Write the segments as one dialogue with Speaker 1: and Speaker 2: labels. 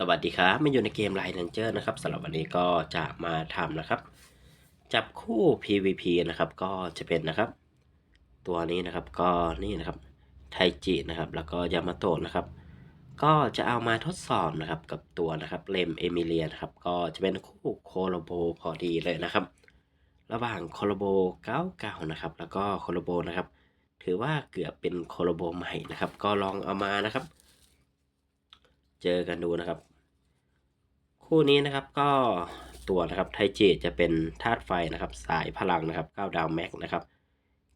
Speaker 1: สวัสดีครับมาอยู่ในเกมไลน์เ a นเจอร์นะครับสำหรับวันนี้ก็จะมาทำนะครับ จับคู่ PVP นะครับ ก็จะเป็นนะครับ ตัวนี้นะครับก็นี่นะครับไทจินะครับ แล้วก็ยามาโตะนะครับ ก็จะเอามาทดสอบนะครับกับตัวนะครับเลมเอมิเลียนะครับ ก็จะเป็นคู่โคโลโบพอดีเลยนะครับ ระหว่างโคโลโบ99นะครับ แล้วก็โคโลโบนะครับ ถือว่าเกือบเป็นโคโลโบใหม่นะครับ ก็ลองเอามานะครับ เจอกันดูนะครับ คู่นี้นะครับก็ตัวนะครับไทจิจะเป็นธาตุไฟนะครับ สายพลังนะครับ9ดาวแม็กนะครับ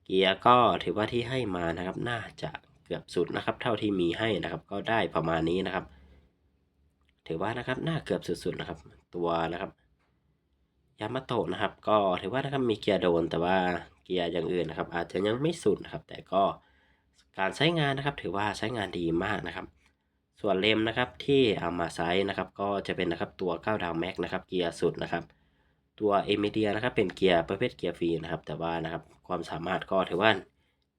Speaker 1: เกียร์ก็ถือว่าที่ให้มานะครับ น่าจะเกือบสุดนะครับ เท่าที่มีให้นะครับ ก็ได้ประมาณนี้นะครับ ถือว่านะครับน่าเกือบสุดๆนะครับ ตัวนะครับยามาโตะนะครับ ก็ถือว่านะครับมีเกียร์โดนแต่ว่าเกียร์อย่างอื่นนะครับ อาจจะยังไม่สุดนะครับ แต่ก็การใช้งานนะครับ ถือว่าใช้งานดีมากนะครับ ส่วนเลมนะครับที่เอามาใช้นะครับก็จะเป็นนะครับตัว9ดาวแม็กนะครับเกียร์สุดนะครับ ตัวเอเมเดียนะครับเป็นเกียร์ประเภทเกียร์ฟรีนะครับ แต่ว่านะครับความสามารถก็ถือว่า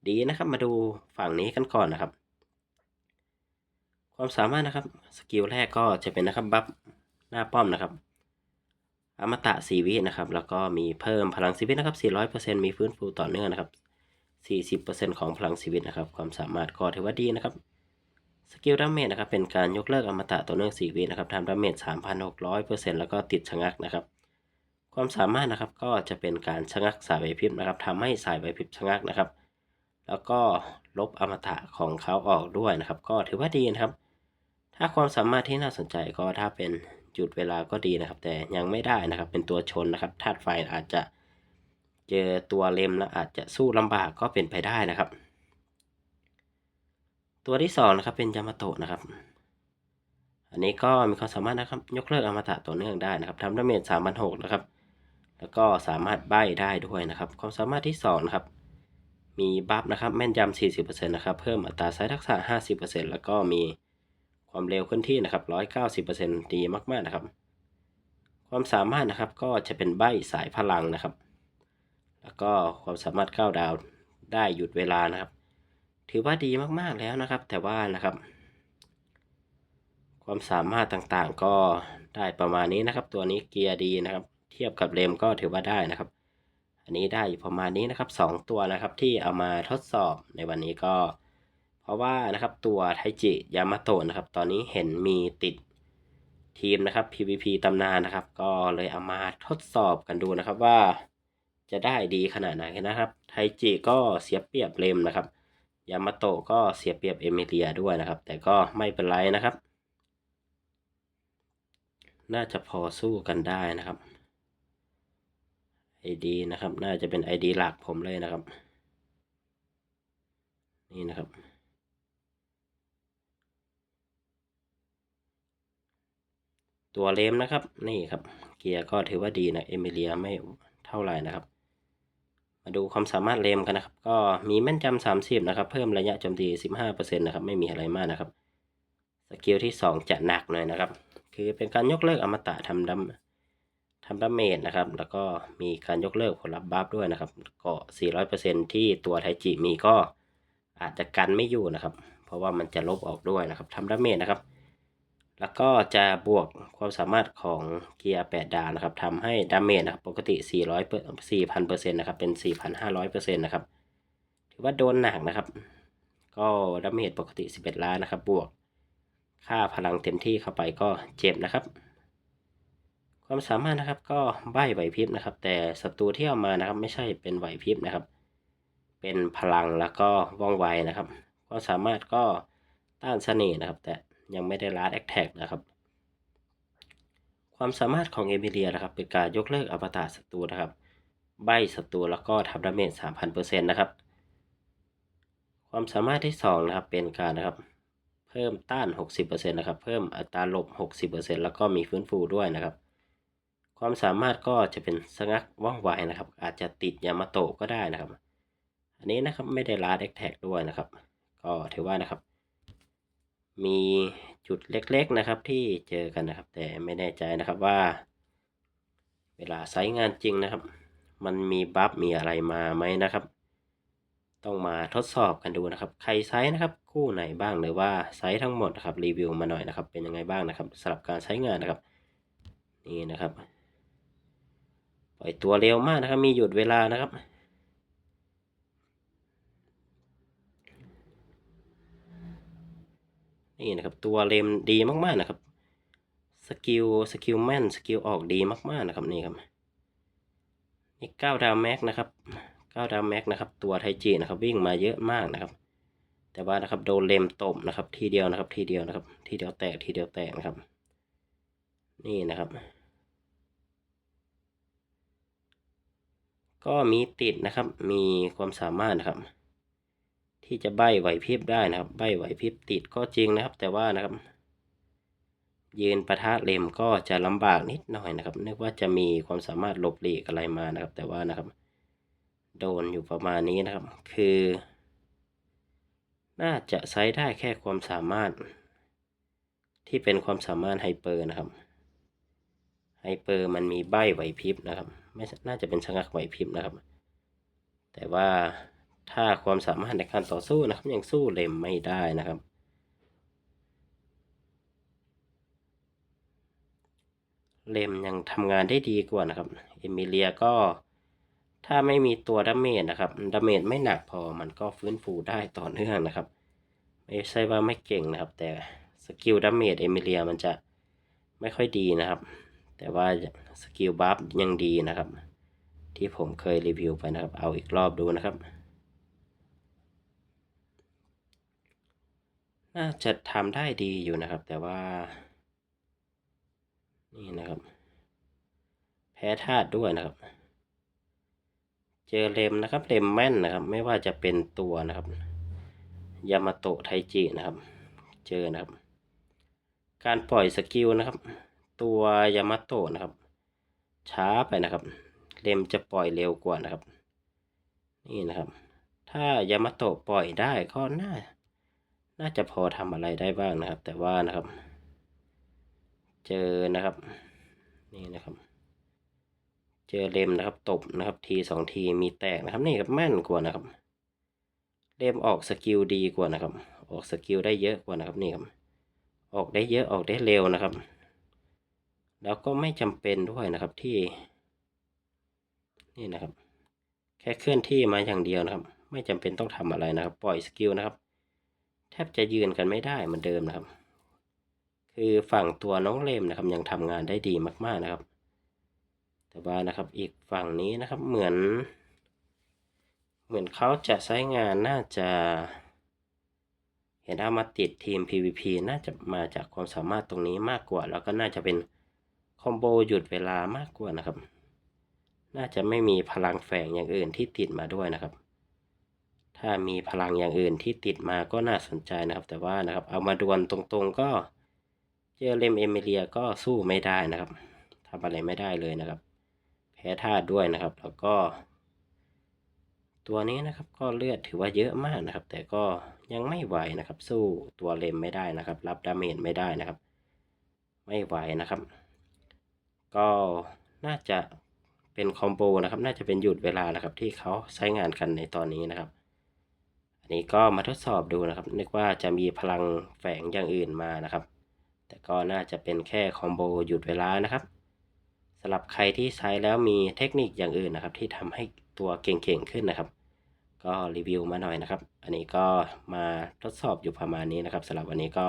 Speaker 1: ดีนะครับมาดูฝั่งนี้กันก่อนนะครับ ความสามารถนะครับสกิลแรกก็จะเป็นนะครับบัฟหน้าป้อมนะครับอมตะ4วินะครับ แล้วก็มีเพิ่มพลังชีวิตนะครับ 400%มีฟื้นฟูต่อเนื่องนะครับ 40%ของพลังชีวิตนะครับ ความสามารถก็ถือว่าดีนะครับ สกิลดาเมจนะครับเป็นการยกเลิกอมตะต่อเนื่อง4วินะครับทำดาเมจ3,600%แล้วก็ติดชะงักนะครับ ความสามารถนะครับก็จะเป็นการชะงักสายใบพิบนะครับทำให้สายใบพิบชะงักนะครับ แล้วก็ลบอมตะของเขาออกด้วยนะครับ ก็ถือว่าดีนะครับ ถ้าความสามารถที่น่าสนใจก็ถ้าเป็นหยุดเวลาก็ดีนะครับ แต่ยังไม่ได้นะครับเป็นตัวชนนะครับธาตุไฟอาจจะเจอตัวเลมแล้วอาจจะสู้ลำบากก็เป็นไปได้นะครับ ตัวที่สองนะครับเป็นยามาโตะนะครับ อันนี้ก็มีความสามารถนะครับยกเลิกอมตะต่อเนื่องได้นะครับทำดาเมจสามพันหกนะครับ แล้วก็สามารถใบ้ได้ด้วยนะครับ ความสามารถที่สองนะครับมีบัฟนะครับแม่นยำ40%นะครับเพิ่มอัตราใช้ทักษะ 50%แล้วก็มีความเร็วเคลื่อนที่นะครับ 190%ดีมากๆนะครับ ความสามารถนะครับก็จะเป็นใบสายพลังนะครับ แล้วก็ความสามารถก้าวดาวได้หยุดเวลานะครับ ถือว่าดีมากๆแล้วนะครับ แต่ว่านะครับ ความสามารถต่างๆก็ได้ประมาณนี้นะครับ ตัวนี้เกียร์ดีนะครับ เทียบกับเลมก็ถือว่าได้นะครับ อันนี้ได้อยู่ประมาณนี้นะครับสองตัวนะครับที่เอามาทดสอบในวันนี้ก็ เพราะว่านะครับตัวไทจิยามาโตะนะครับ ตอนนี้เห็นมีติดทีมนะครับ PVP ตำนานนะครับ ก็เลยเอามาทดสอบกันดูนะครับว่าจะได้ดีขนาดไหนนะครับ ไทจิก็เสียเปรียบเลมนะครับ ยามาโตะก็เสียเปรียบเอมิเลียด้วยนะครับ แต่ก็ไม่เป็นไรนะครับ น่าจะพอสู้กันได้นะครับ ID นะครับ น่าจะเป็น ID หลักผมเลยนะครับ นี่นะครับตัวเลมนะครับ นี่ครับ เกียร์ก็ถือว่าดีนะ เอมิเลียไม่เท่าไหร่นะครับ มาดูความสามารถเลมกันนะครับ ก็มีแม่นยำ30นะครับ เพิ่มระยะโจมตี15%นต์นะครับ ไม่มีอะไรมากนะครับ สกิลที่2จะหนักหน่อยนะครับ คือเป็นการยกเลิกอมตะทำดำทำดาเมจนะครับ แล้วก็มีการยกเลิกผลลัพธ์บัฟด้วยนะครับ ก็400%ที่ตัวไทจิมีก็อาจจะกันไม่อยู่นะครับ เพราะว่ามันจะลบออกด้วยนะครับทำดาเมจนะครับ แล้วก็จะบวกความสามารถของเกียร์ 8 ดาวนะครับทำให้ดาเมจนะครับปกติ 400เปอร์4,000%นะครับ เป็น 4,500%นะครับ ถือว่าโดนหนักนะครับ ก็ดาเมจปกติ 11 ล้านนะครับ บวกค่าพลังเต็มที่เข้าไปก็เจ็บนะครับ ความสามารถนะครับก็ใบไหวพริบนะครับ แต่ศัตรูที่เอามานะครับ ไม่ใช่เป็นไหวพริบนะครับ เป็นพลังแล้วก็ว่องไวนะครับ ความสามารถก็ต้านเสน่ห์นะครับ แต่ ยังไม่ได้ลาดแอคแท็กนะครับ ความสามารถของเอมิเลียนะครับเป็นการยกเลิกอวตารศัตรูนะครับ ใบศัตรูแล้วก็ทำดาเมจ3,000%นะครับ ความสามารถที่2นะครับเป็นการนะครับ เพิ่มต้าน 60%นะครับ เพิ่มอัตราหลบ 60%แล้วก็มีฟื้นฟูด้วยนะครับ ความสามารถก็จะเป็นสงักว่องไวนะครับ อาจจะติดยามาโตะก็ได้นะครับ อันนี้นะครับไม่ได้ลาดแอคแท็กด้วยนะครับ ก็ถือว่านะครับ มีจุดเล็กๆนะครับที่เจอกันนะครับ แต่ไม่แน่ใจนะครับว่า เวลาใช้งานจริงนะครับ มันมีบัฟมีอะไรมาไหมนะครับ ต้องมาทดสอบกันดูนะครับ ใครไซส์นะครับ คู่ไหนบ้างหรือว่าไซส์ทั้งหมดนะครับรีวิวมาหน่อยนะครับ เป็นยังไงบ้างนะครับสำหรับการใช้งานนะครับ นี่นะครับปล่อยตัวเร็วมากนะครับ มีหยุดเวลานะครับ นี่นะครับ ตัวเลมดีมากๆนะครับ สกิลสกิลแม่นสกิลออกดีมากๆนะครับนี่ครับนี่เก้าดาวแม็กนะครับเก้าดาวแม็กนะครับ ตัวไทจีนะครับวิ่งมาเยอะมากนะครับ แต่ว่านะครับโดนเลมตบนะครับ ทีเดียวนะครับ ทีเดียวนะครับ ทีเดียวแตกทีเดียวแตกนะครับ นี่นะครับก็มีติดนะครับ มีความสามารถนะครับ ที่จะใบไหวพริบได้นะครับ ใบไหวพริบติดก็จริงนะครับ แต่ว่านะครับ ยืนประทะเลมก็จะลำบากนิดหน่อยนะครับ นึกว่าจะมีความสามารถหลบหลีกอะไรมานะครับ แต่ว่านะครับ โดนอยู่ประมาณนี้นะครับ คือ น่าจะใช้ได้แค่ความสามารถ ที่เป็นความสามารถไฮเปอร์นะครับไฮเปอร์มันมีใบไหวพริบนะครับ ไม่น่าจะเป็นชะงักไหวพริบนะครับ แต่ว่า ถ้าความสามารถในการต่อสู้นะครับ ยังสู้เลมไม่ได้นะครับ เลมยังทำงานได้ดีกว่านะครับ เอมิเลียก็ถ้าไม่มีตัวดาเมจนะครับดาเมจไม่หนักพอมันก็ฟื้นฟูได้ต่อเนื่องนะครับ ไม่ใช่ว่าไม่เก่งนะครับ แต่สกิลดาเมจเอมิเลียมันจะไม่ค่อยดีนะครับ แต่ว่าสกิลบัฟยังดีนะครับ ที่ผมเคยรีวิวไปนะครับ เอาอีกรอบดูนะครับ น่าจะทำได้ดีอยู่นะครับ แต่ว่า นี่นะครับ แพ้ธาตุด้วยนะครับ เจอเลมนะครับเลมแม่นนะครับ ไม่ว่าจะเป็นตัวนะครับยามาโตะไทจินะครับ เจอนะครับ การปล่อยสกิลนะครับ ตัวยามาโตะนะครับ ช้าไปนะครับ เลมจะปล่อยเร็วกว่านะครับ นี่นะครับ ถ้ายามาโตะปล่อยได้ก็น่า น่าจะพอทำอะไรได้บ้างนะครับ แต่ว่านะครับ เจอนะครับ นี่นะครับ เจอเลมนะครับ ตบนะครับ ทีสองทีมีแตกนะครับ นี่ครับแม่นกว่านะครับ เลมออกสกิลดีกว่านะครับ ออกสกิลได้เยอะกว่านะครับนี่ครับ ออกได้เยอะออกได้เร็วนะครับ แล้วก็ไม่จำเป็นด้วยนะครับที่ นี่นะครับ แค่เคลื่อนที่มาอย่างเดียวนะครับ ไม่จำเป็นต้องทำอะไรนะครับ ปล่อยสกิลนะครับ บจะยืนกันไม่ได้เหมือนเดิมนะครับ คือฝั่งตัวน้องเลมนะครับ ยังทำงานได้ดีมาก ๆนะครับ แต่ว่านะครับอีกฝั่งนี้นะครับเหมือน เหมือนเขาจะใช้งานน่าจะเห็นเอามาติดทีม PVP น่าจะมาจากความสามารถตรงนี้มากกว่า แล้วก็น่าจะเป็นคอมโบหยุดเวลามากกว่านะครับ น่าจะไม่มีพลังแฝงอย่างอื่นที่ติดมาด้วยนะครับ ถ้ามีพลังอย่างอื่นที่ติดมาก็น่าสนใจนะครับ แต่ว่านะครับ เอามาดวลตรงๆ ก็เจอเลมเอมิเลียก็สู้ไม่ได้นะครับทำอะไรไม่ได้เลยนะครับ แพ้ธาตุด้วยนะครับ แล้วก็ ตัวนี้นะครับก็เลือดถือว่าเยอะมากนะครับ แต่ก็ยังไม่ไหวนะครับ สู้ตัวเลมไม่ได้นะครับ รับดาเมจไม่ได้นะครับ ไม่ไหวนะครับ ก็น่าจะเป็นคอมโบนะครับ น่าจะเป็นหยุดเวลานะครับ ที่เขาใช้งานกันในตอนนี้นะครับ นี้ก็มาทดสอบดูนะครับ นึกว่าจะมีพลังแฝงอย่างอื่นมานะครับ แต่ก็น่าจะเป็นแค่คอมโบหยุดเวลานะครับสำหรับใครที่ใช้แล้วมีเทคนิคอย่างอื่นนะครับ ที่ทำให้ตัวเก่งๆขึ้นนะครับ ก็รีวิวมาหน่อยนะครับ อันนี้ก็มาทดสอบอยู่ประมาณนี้นะครับสำหรับวันนี้ก็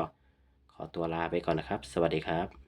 Speaker 1: ขอตัวลาไปก่อนนะครับ สวัสดีครับ